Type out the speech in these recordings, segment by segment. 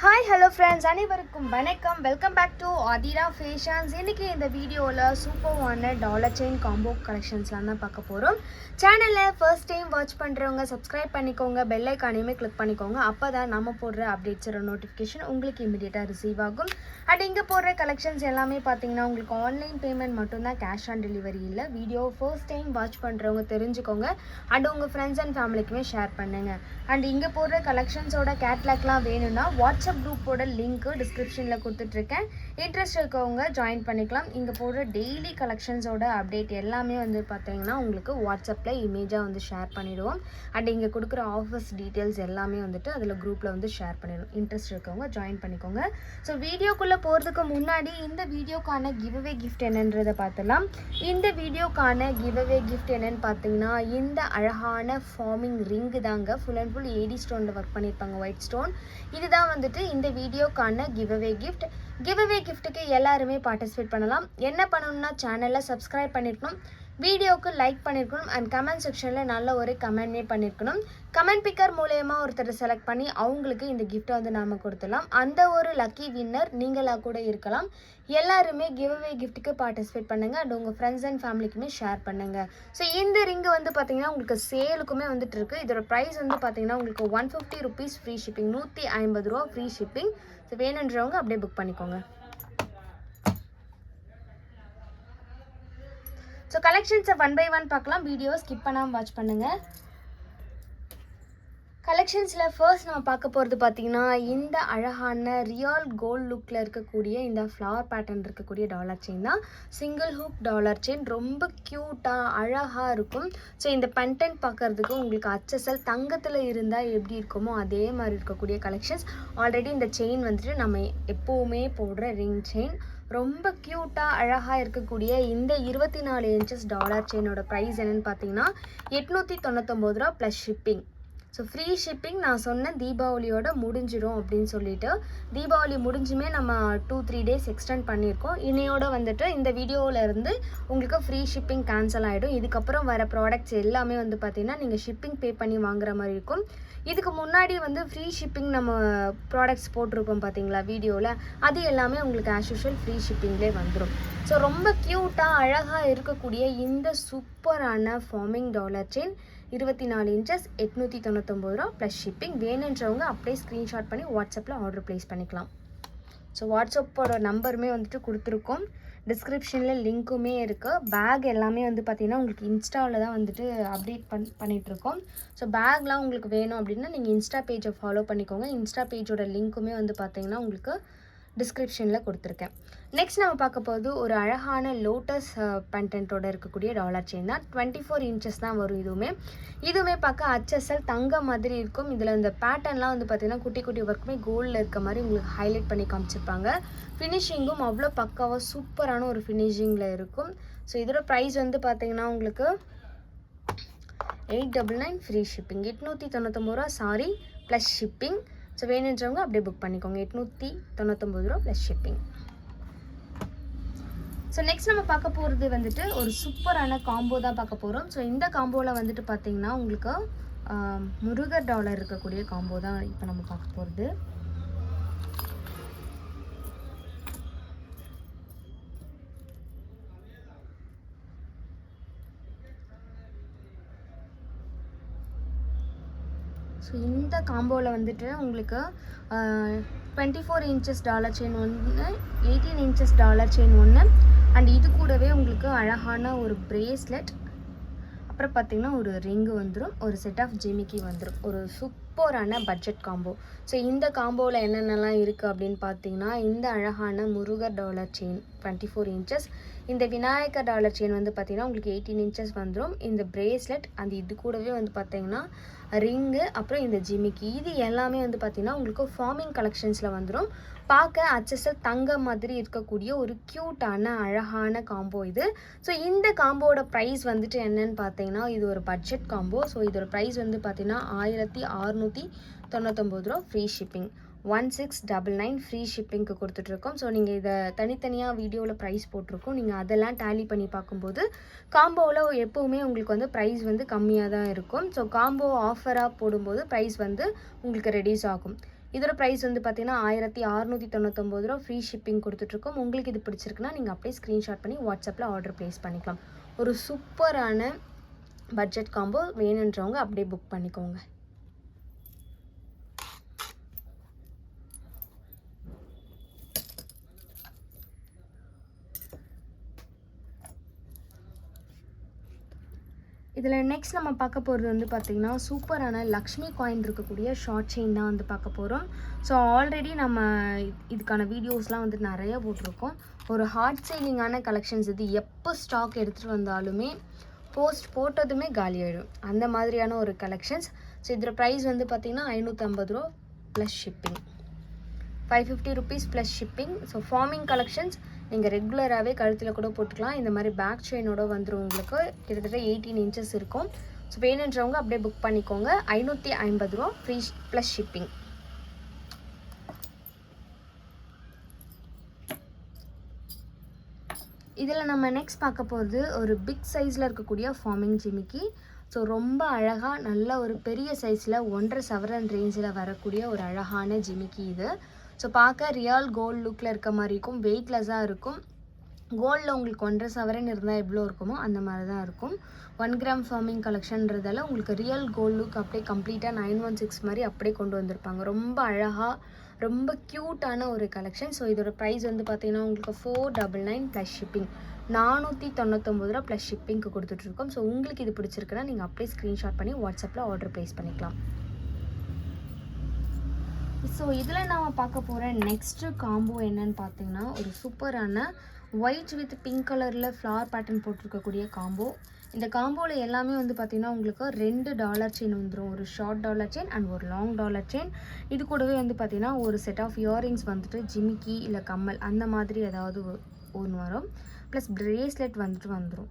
Hi hi hello friends அனைவருக்கும் வணக்கம். Welcome back to Athira fashions இன்றைக்கி இந்த வீடியோவில் சூப்பர்வான டாலர் செயின் காம்போ கலெக்ஷன்ஸ்லாம் தான் பார்க்க போகிறோம் சேனலில் ஃபர்ஸ்ட் டைம் வாட்ச் பண்ணுறவங்க சப்ஸ்கிரைப் பண்ணிக்கோங்க. பெல் ஐக்கானையுமே கிளிக் பண்ணிக்கோங்க. அப்போ தான் நம்ம போடுற அப்டேட்ஸோட நோட்டிஃபிகேஷன் உங்களுக்கு இமீடியட்டாக ரிசீவ் ஆகும். அண்ட் இங்கே போடுற கலெக்ஷன்ஸ் எல்லாமே பார்த்தீங்கன்னா உங்களுக்கு ஆன்லைன் பேமெண்ட் மட்டும்தான் கேஷ் ஆன் டெலிவரி இல்லை. வீடியோ ஃபர்ஸ்ட் டைம் வாட்ச் பண்ணுறவங்க தெரிஞ்சுக்கோங்க. அண்ட் உங்கள் ஃப்ரெண்ட்ஸ் அண்ட் ஃபேமிலிக்குமே ஷேர் பண்ணுங்கள் அண்ட் இங்கே போடுற கலெக்ஷன்ஸோட கேட்லாக்லாம் வேணும்னா வாட்ஸ்அப் குரூப்போட லிங்க்கு டிஸ்கிரிப்ஷனில் கொடுத்துட்ருக்கேன். இன்ட்ரெஸ்ட் இருக்கவங்க ஜாயின் பண்ணிக்கலாம். இங்கே போடுற டெய்லி கலெக்ஷன்ஸோட அப்டேட் எல்லாமே வந்து பார்த்தீங்கன்னா உங்களுக்கு வாட்ஸ்அப்பில் இமேஜாக வந்து ஷேர் பண்ணிவிடுவோம் அண்ட் இங்கே கொடுக்குற ஆஃபர்ஸ் டீட்டெயில்ஸ் எல்லாமே வந்துட்டு அதில் குரூப்பில் வந்து ஷேர் பண்ணிடுவோம் இன்ட்ரெஸ்ட் இருக்கவங்க ஜாயின் பண்ணிக்கோங்க. ஸோ வீடியோக்குள்ளே போகிறதுக்கு முன்னாடி இந்த வீடியோக்கான கிவ்அவே கிஃப்ட் என்னன்றதை பார்த்துலாம் இந்த வீடியோக்கான கிவ்அவே கிஃப்ட் என்னன்னு பார்த்தீங்கன்னா இந்த அழகான ஃபார்மிங் ரிங்கு தாங்க. ஃபுல் அண்ட் ஃபுல் ஏடி ஸ்டோனில் ஒர்க் பண்ணியிருப்பாங்க ஒயிட் ஸ்டோன் இதுதான் வந்துட்டு இந்த வீடியோக்கான கிவ்அவே கிஃப்ட் கிவ்அவே கிஃப்ட்டுக்கு எல்லாருமே பார்ட்டிசிபேட் பண்ணலாம். என்ன பண்ணணும்னா சேனலை சப்ஸ்கிரைப் பண்ணிருக்கணும். வீடியோவுக்கு லைக் பண்ணியிருக்கணும் அண்ட் கமெண்ட் செக்ஷனில் நல்ல ஒரு கமெண்ட்மே பண்ணியிருக்கணும் கமெண்ட் பிக்கர் மூலயமா ஒருத்தர் செலக்ட் பண்ணி அவங்களுக்கு இந்த கிஃப்ட்டை வந்து நாம் கொடுத்துடலாம். அந்த ஒரு லக்கி வின்னர் நீங்களாக கூட இருக்கலாம். எல்லாருமே கிவ் அவே கிஃப்ட்டுக்கு பார்ட்டிசிபேட் பண்ணுங்கள் அண்ட் உங்கள் ஃப்ரெண்ட்ஸ் அண்ட் ஃபேமிலிக்குமே ஷேர் பண்ணுங்கள் ஸோ இந்த ரிங்கு வந்து பார்த்தீங்கன்னா உங்களுக்கு சேலுக்குமே வந்துட்டு இருக்கு. இதோட ப்ரைஸ் வந்து பார்த்தீங்கன்னா உங்களுக்கு one fifty rupees free shipping நூற்றி ஐம்பது ரூபா ஃப்ரீ ஷிப்பிங் ஸோ வேணுன்றவங்க அப்படியே புக் பண்ணிக்கோங்க. ஸோ கலெக்ஷன்ஸை ஒன் பை ஒன் பார்க்கலாம். வீடியோ ஸ்கிப் பண்ணாமல் வாட்ச் பண்ணுங்கள் கலெக்ஷன்ஸில் ஃபர்ஸ்ட் நம்ம பார்க்க போகிறது பார்த்தீங்கன்னா இந்த அழகான ரியல் கோல்ட் லுக்கில் இருக்கக்கூடிய இந்த ஃப்ளவர் பேட்டர்ன் இருக்கக்கூடிய டாலர் செயின் தான். சிங்கிள் ஹூக் டாலர் செயின் ரொம்ப க்யூட்டாக அழகாக இருக்கும். ஸோ இந்த பென்டென்ட் பார்க்குறதுக்கு உங்களுக்கு அச்சசல் தங்கத்தில் இருந்தால் எப்படி இருக்குமோ அதே மாதிரி இருக்கக்கூடிய கலெக்ஷன்ஸ் ஆல்ரெடி இந்த செயின் வந்துட்டு நம்ம எப்போவுமே போடுற ரிங் செயின் ரொம்ப க்யூட்டாக அழகாக இருக்கக்கூடிய இந்த இருபத்தி நாலு இன்ச்சஸ் டாலர் செயினோட ப்ரைஸ் என்னென்னு பார்த்தீங்கன்னா எட்நூற்றி தொண்ணூத்தொம்பது ரூபா plus shipping so free shipping நான் சொன்ன தீபாவளியோட முடிஞ்சிடும் அப்படின்னு சொல்லிட்டு தீபாவளி முடிஞ்சுமே நம்ம டூ த்ரீ டேஸ் எக்ஸ்டெண்ட் பண்ணியிருக்கோம். இன்னையோட வந்துட்டு இந்த வீடியோவில் இருந்து உங்களுக்கு ஃப்ரீ ஷிப்பிங் கேன்சல் ஆகிடும் இதுக்கப்புறம் வர ப்ராடக்ட்ஸ் எல்லாமே வந்து பார்த்திங்கன்னா நீங்கள் ஷிப்பிங் பே பண்ணி வாங்குற மாதிரி இருக்கும். இதுக்கு முன்னாடி வந்து ஃப்ரீ ஷிப்பிங் நம்ம ப்ராடக்ட்ஸ் போட்டிருக்கோம் பார்த்தீங்களா வீடியோவில் அது எல்லாமே உங்களுக்கு ஆஸ் யூஷுவல் ஃப்ரீ ஷிப்பிங்லேயே வந்துடும் ஸோ ரொம்ப க்யூட்டாக அழகாக இருக்கக்கூடிய இந்த சூப்பரான ஃபார்மிங் டாலர் செயின் இருபத்தி நாலு இன்ச்சஸ் எட்நூற்றி தொண்ணூத்தொம்பது ரூபா ப்ளஸ் ஷிப்பிங் வேணுன்றவங்க அப்படியே ஸ்க்ரீன்ஷாட் பண்ணி வாட்ஸ்அப்பில் ஆர்டர் ப்ளேஸ் பண்ணிக்கலாம். ஸோ வாட்ஸ்அப்போட நம்பருமே வந்துட்டு கொடுத்துருக்கோம். டிஸ்கிரிப்ஷனில் லிங்க்குமே இருக்குது பேக் எல்லாமே வந்து பார்த்திங்கன்னா உங்களுக்கு இன்ஸ்டாவில் தான் வந்துட்டு அப்டேட் பண் பண்ணிகிட்ருக்கோம் ஸோ பேக்லாம் உங்களுக்கு வேணும் அப்படின்னா நீங்கள் இன்ஸ்டா பேஜை ஃபாலோ பண்ணிக்கோங்க. இன்ஸ்டா பேஜோட லிங்க்குமே வந்து பார்த்திங்கன்னா உங்களுக்கு டிஸ்கிரிப்ஷனில் கொடுத்துருக்கேன். நெக்ஸ்ட் நம்ம பார்க்க போகிறது ஒரு அழகான லோட்டஸ் பண்டன்ட்டோட இருக்கக்கூடிய டாலர் செயின் தான். டுவெண்ட்டி ஃபோர் இன்ச்சஸ் தான் வரும் இதுவுமே. இதுவுமே பார்க்க அச்சசல் தங்க மாதிரி இருக்கும். இதில் இந்த பேட்டர்ன்லாம் வந்து பார்த்திங்கன்னா குட்டி குட்டி ஒர்க்குமே கோல்டில் இருக்க மாதிரி உங்களுக்கு ஹைலைட் பண்ணி காமிச்சிருப்பாங்க. ஃபினிஷிங்கும் அவ்வளோ பக்காவாக சூப்பரான ஒரு ஃபினிஷிங்கில் இருக்கும். ஸோ இதோட ப்ரைஸ் வந்து பார்த்திங்கன்னா உங்களுக்கு eight double nine free shipping எட்நூற்றி தொண்ணூத்தொம்பது ரூபா சாரி ப்ளஸ் ஷிப்பிங் ஸோ வேணுன்றவங்க அப்படியே புக் பண்ணிக்கோங்க. எட்நூற்றி தொண்ணூத்தொம்பது ரூபா ப்ளஸ் ஷிப்பிங் ஸோ நெக்ஸ்ட் நம்ம பார்க்க போகிறது வந்துட்டு ஒரு சூப்பரான காம்போ தான் பார்க்க போகிறோம் ஸோ இந்த காம்போவில் வந்துட்டு பார்த்தீங்கன்னா உங்களுக்கு முருகர் டாலர் இருக்கக்கூடிய காம்போ தான் இப்போ நம்ம பார்க்க போகிறது ஸோ இந்த காம்போவில் வந்துட்டு உங்களுக்கு twenty four inches dollar chain ஒன்று எயிட்டீன் இன்ச்சஸ் டாலர் செயின் ஒன்று அண்ட் இது கூடவே உங்களுக்கு அழகான ஒரு பிரேஸ்லெட் அப்புறம் பார்த்திங்கன்னா ஒரு ரிங்கு வந்துடும் ஒரு செட் ஆஃப் ஜிமிக்கி வந்துடும் ஒரு சூப் சூப்பரான பட்ஜெட் காம்போ. ஸோ இந்த காம்போவில் என்னென்னலாம் இருக்குது அப்படின்னு பார்த்தீங்கன்னா இந்த அழகான Murugar dollar chain twenty four inches இந்த விநாயகர் டாலர் செயின் வந்து பார்த்தீங்கன்னா உங்களுக்கு எயிட்டீன் இன்ச்சஸ் வந்துடும் இந்த பிரேஸ்லெட் அந்த இது கூடவே வந்து பார்த்தீங்கன்னா ரிங்கு அப்புறம் இந்த ஜிமிக்கி. இது எல்லாமே வந்து பார்த்தீங்கன்னா உங்களுக்கு ஃபார்மிங் கலெக்ஷன்ஸில் வந்துடும் பார்க்க அச்சசல் தங்க மாதிரி இருக்கக்கூடிய ஒரு க்யூட்டான அழகான காம்போ இது. ஸோ இந்த காம்போட ப்ரைஸ் வந்துட்டு என்னன்னு பார்த்தீங்கன்னா இது ஒரு பட்ஜெட் காம்போ ஸோ இதோட ப்ரைஸ் வந்து பார்த்தீங்கன்னா ஆயிரத்தி அறுநூற்றி தொண்ணூத்தொம்பது ரூபா. Free shipping one six double nine free ஷிப்பிங்க்கு கொடுத்துட்ருக்கோம். ஸோ நீங்கள் இதை தனித்தனியாக வீடியோவில் ப்ரைஸ் போட்டிருக்கோம். நீங்கள் அதெல்லாம் டேலி பண்ணி பார்க்கும்போது காம்போவில் எப்போவுமே உங்களுக்கு வந்து ப்ரைஸ் வந்து கம்மியாக தான் இருக்கும். ஸோ காம்போ ஆஃபராக போடும்போது ப்ரைஸ் வந்து உங்களுக்கு ரெடியூஸ் ஆகும். இதோட ப்ரைஸ் வந்து பார்த்தீங்கன்னா ஆயிரத்தி அறநூற்றி தொண்ணூத்தொம்பது ரூபா ஃப்ரீ ஷிப்பிங் கொடுத்துட்ருக்கோம். உங்களுக்கு இது பிடிச்சிருக்குன்னா நீங்கள் அப்படியே ஸ்க்ரீன்ஷாட் பண்ணி வாட்ஸ்அப்பில் ஆர்டர் ப்ளேஸ் பண்ணிக்கலாம். ஒரு சூப்பரான பட்ஜெட் காம்போ வேணுன்றவங்க அப்படியே புக் பண்ணிக்கோங்க. இதில் நெக்ஸ்ட் நம்ம பார்க்க போகிறது வந்து பார்த்திங்கன்னா சூப்பரான லக்ஷ்மி காயின் இருக்கக்கூடிய ஷார்ட் செயின் தான் வந்து பார்க்க போகிறோம். ஸோ ஆல்ரெடி நம்ம இதுக்கான வீடியோஸ்லாம் வந்து நிறைய போட்டிருக்கோம். ஒரு ஹார்ட் சேலிங்கான கலெக்ஷன்ஸ் இது எப்போ ஸ்டாக் எடுத்துகிட்டு வந்தாலுமே போஸ்ட் போட்டதுமே காலி ஆகிடும் அந்த மாதிரியான ஒரு கலெக்ஷன்ஸ் ஸோ இதில் ப்ரைஸ் வந்து பார்த்திங்கன்னா ஐநூற்றம்பது ரூபா plus shipping five fifty rupees plus shipping so forming collections நீங்கள் ரெகுலராகவே கழுத்தில் கூட போட்டுக்கலாம். இந்த மாதிரி பேக் செயினோட வந்துடும் உங்களுக்கு. கிட்டத்தட்ட எயிட்டீன் இன்ச்சஸ் இருக்கும். ஸோ வேணுன்றவங்க அப்படியே புக் பண்ணிக்கோங்க. ஐநூற்றி ஐம்பது ரூபா ஃப்ரீ ப்ளஸ் ஷிப்பிங் இதில் நம்ம நெக்ஸ்ட் பார்க்க போகிறது ஒரு பிக் சைஸில் இருக்கக்கூடிய ஃபார்மிங் ஜிமிக்கி. ஸோ ரொம்ப அழகாக நல்ல ஒரு பெரிய சைஸில் ஒன்றரை சவரன் ரேஞ்சில் வரக்கூடிய ஒரு அழகான ஜிமிக்கி இது. ஸோ பார்க்க ரியல் கோல்டு லுக்கில் இருக்க மாதிரி இருக்கும். வெயிட்லெஸ்ஸாக இருக்கும். கோல்டில் உங்களுக்கு ஒன்றரை சவரன் இருந்தால் எவ்வளோ இருக்குமோ அந்த மாதிரி தான் இருக்கும். ஒன் கிராம் ஃபார்மிங் கலெக்ஷன்றதால உங்களுக்கு ரியல் கோல்டு லுக் அப்படியே கம்ப்ளீட்டாக நைன் ஒன் சிக்ஸ் மாதிரி அப்படியே கொண்டு வந்திருப்பாங்க. ரொம்ப அழகாக ரொம்ப க்யூட்டான ஒரு கலெக்ஷன் ஸோ இதோட ப்ரைஸ் வந்து பார்த்தீங்கன்னா உங்களுக்கு four double nine plus shipping நானூற்றி தொண்ணூத்தொம்பது ரூபா ப்ளஸ் ஷிப்பிங்க்கு கொடுத்துட்ருக்கோம் ஸோ உங்களுக்கு இது பிடிச்சிருக்குன்னா நீங்கள் அப்படியே ஸ்க்ரீன்ஷாட் பண்ணி வாட்ஸ்அப்பில் ஆர்டர் ப்ளேஸ் பண்ணிக்கலாம். ஸோ இதில் நாம் பார்க்க போகிற நெக்ஸ்ட்டு காம்போ என்னன்னு பார்த்தீங்கன்னா ஒரு சூப்பரான ஒயிட் வித் பிங்க் கலரில் ஃப்ளவர் பேட்டர்ன் போட்டிருக்கக்கூடிய காம்போ இந்த காம்போவில் எல்லாமே வந்து பார்த்திங்கன்னா உங்களுக்கு ரெண்டு டாலர் செயின் வந்துடும் ஒரு ஷார்ட் டாலர் செயின் அண்ட் ஒரு லாங் டாலர் செயின் இது கூடவே வந்து பார்த்திங்கன்னா ஒரு செட் ஆஃப் இயரிங்ஸ் வந்துட்டு ஜிமிக்கி இல்லை கம்மல் அந்த மாதிரி ஏதாவது ஒன்று வரும். ப்ளஸ் ப்ரேஸ்லெட் வந்துட்டு வந்துடும்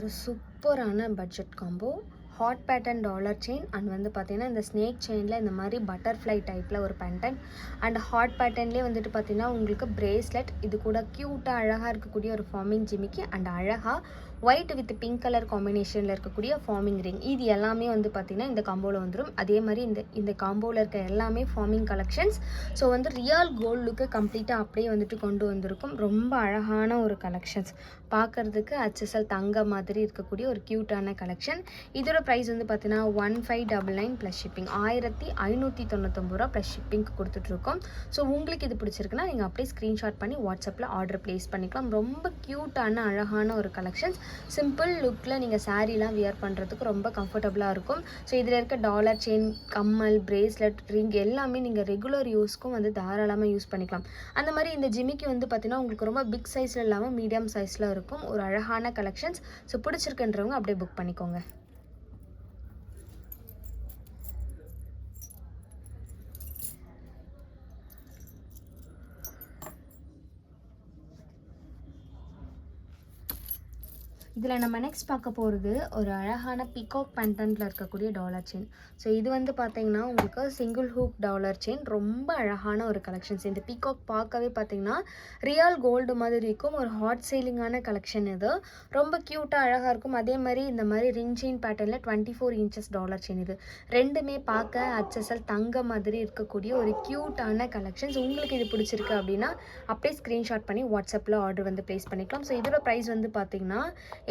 ஒரு சூப்பரான budget combo heart pattern dollar chain and வந்து பார்த்தீங்கன்னா இந்த ஸ்னேக் செயினில் இந்த மாதிரி பட்டர்ஃப்ளை டைப்பில் ஒரு பேண்டன் அண்ட் ஹாட் பேட்டன்லேயே வந்துட்டு பார்த்தீங்கன்னா உங்களுக்கு பிரேஸ்லெட் இது கூட க்யூட்டாக அழகாக இருக்கக்கூடிய ஒரு ஃபார்மிங் ஜிமிக்கி அண்ட் அழகாக ஒயிட் வித் பிங்க் கலர் காம்பினேஷனில் இருக்கக்கூடிய ஃபார்மிங் ரிங் இது எல்லாமே வந்து பார்த்திங்கன்னா இந்த காம்போவில் வந்துடும் அதே மாதிரி இந்த இந்த காம்போவில் இருக்க எல்லாமே ஃபார்மிங் கலெக்ஷன்ஸ் ஸோ வந்து ரியல் கோல்டு லுக்கு கம்ப்ளீட்டாக அப்படியே வந்துட்டு கொண்டு வந்திருக்கும். ரொம்ப அழகான ஒரு கலெக்ஷன்ஸ் பார்க்குறதுக்கு ஹச்எஸ்எல் தங்க மாதிரி இருக்கக்கூடிய ஒரு க்யூட்டான கலெக்ஷன் இதோட ப்ரைஸ் வந்து பார்த்தீங்கன்னா one five double nine plus shipping ஆயிரத்தி ஐநூற்றி தொண்ணூத்தொம்பது ரூபா ப்ளஸ் ஷிப்பிங்க்கு கொடுத்துட்ருக்கோம். ஸோ உங்களுக்கு இது பிடிச்சிருக்குன்னா நீங்கள் அப்படியே ஸ்க்ரீன்ஷாட் பண்ணி வாட்ஸ்அப்பில் ஆர்டர் ப்ளேஸ் பண்ணிக்கலாம். ரொம்ப க்யூட்டான அழகான ஒரு கலெக்ஷன்ஸ் சிம்பிள் லுக்கில் நீங்கள் சாரீலாம் வியர் பண்ணுறதுக்கு ரொம்ப கம்ஃபர்டபுளாக இருக்கும். ஸோ இதில் இருக்க டாலர் செயின் கம்மல் பிரேஸ்லெட் ரிங் எல்லாமே நீங்கள் ரெகுலர் யூஸ்க்கும் வந்து தாராளமாக யூஸ் பண்ணிக்கலாம். அந்த மாதிரி இந்த ஜிமிக்கு வந்து பார்த்தீங்கன்னா உங்களுக்கு ரொம்ப பிக் சைஸில் இல்லாமல் மீடியம் சைஸில் இருக்கும். ஒரு அழகான கலெக்ஷன்ஸ் ஸோ பிடிச்சிருக்குன்றவங்க அப்படியே புக் பண்ணிக்கோங்க. இதில் நம்ம நெக்ஸ்ட் பார்க்க போகிறது ஒரு அழகான பிகாக் பேண்டன்ட்டில் இருக்கக்கூடிய டாலர் செயின் ஸோ இது வந்து பார்த்திங்கன்னா உங்களுக்கு சிங்கிள் ஹூக் டாலர் செயின் ரொம்ப அழகான ஒரு கலெக்ஷன்ஸ் இந்த பிகாக் பார்க்கவே பார்த்தீங்கன்னா ரியல் கோல்டு மாதிரி இருக்கும். ஒரு ஹாட் சேலிங்கான கலெக்ஷன் இது. ரொம்ப க்யூட்டாக அழகாக இருக்கும். அதே மாதிரி இந்த மாதிரி ரிங் செயின் பேட்டர்னில் twenty four inches dollar chain இது. ரெண்டுமே பார்க்க அச்சசல் தங்க மாதிரி இருக்கக்கூடிய ஒரு க்யூட்டான கலெக்ஷன்ஸ் உங்களுக்கு இது பிடிச்சிருக்கு அப்படின்னா அப்படியே ஸ்க்ரீன்ஷாட் பண்ணி வாட்ஸ்அப்பில் ஆர்டர் வந்து ப்ளேஸ் பண்ணிக்கலாம். ஸோ இதோட ப்ரைஸ் வந்து பார்த்தீங்கன்னா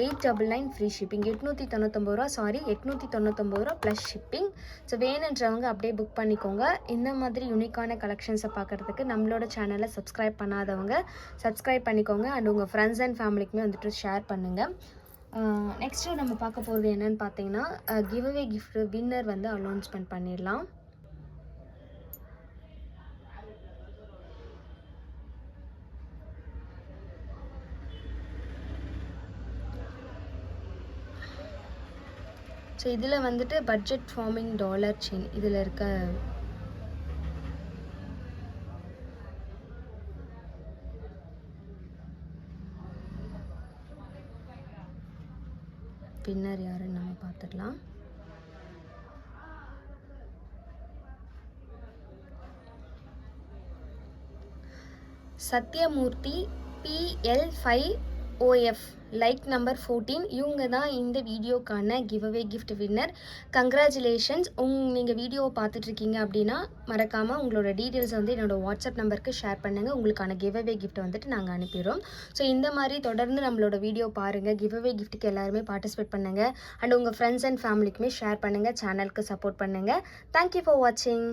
eight double nine free shipping எட்நூற்றி தொண்ணூத்தொம்பது ரூபா சாரி எட்நூற்றி தொண்ணூத்தொம்பது ரூபா ப்ளஸ் ஷிப்பிங் ஸோ வேணுன்றவங்க அப்படியே புக் பண்ணிக்கோங்க. இந்த மாதிரி யூனிக்கான கலெக்ஷன்ஸை பார்க்குறதுக்கு நம்மளோட சேனலை சப்ஸ்கிரைப் பண்ணாதவங்க சப்ஸ்கிரைப் பண்ணிக்கோங்க. அண்ட் உங்கள் ஃப்ரெண்ட்ஸ் அண்ட் ஃபேமிலிக்குமே வந்துட்டு ஷேர் பண்ணுங்கள் நெக்ஸ்ட்டு நம்ம பார்க்க போகிறது என்னன்னு பார்த்தீங்கன்னா கிவ் அவே கிஃப்ட் வின்னர் வந்து அனௌன்ஸ்மெண்ட் பண்ணிடலாம். ஸோ இதில் வந்துட்டு பட்ஜெட் ஃபார்மிங் டாலர் செயின் இதில் இருக்க பின்னர் யாருன்னு நம்ம பார்த்துக்கலாம். Sathyamoorthy P L five O F like number fourteen இவங்க தான் இந்த வீடியோக்கான giveaway gift winner congratulations உங் நீங்கள் வீடியோவை பார்த்துட்ருக்கீங்க அப்படின்னா மறக்காமல் உங்களோட டீட்டெயில்ஸ் வந்து என்னோடய வாட்ஸ்அப் நம்பருக்கு ஷேர் பண்ணுங்கள் உங்களுக்கான கிவ் அவே கிஃப்ட் வந்துட்டு நாங்கள் அனுப்பிடுறோம். ஸோ இந்த மாதிரி தொடர்ந்து நம்மளோட வீடியோ பாருங்கள் கிவ் அவே கிஃப்ட்டுக்கு எல்லாருமே பார்ட்டிசிபேட் பண்ணுங்கள் அண்ட் உங்கள் ஃப்ரெண்ட்ஸ் அண்ட் ஃபேமிலிக்குமே ஷேர் பண்ணுங்கள் சேனலுக்கு சப்போர்ட் பண்ணுங்கள் தேங்க்யூ ஃபார் வாட்சிங்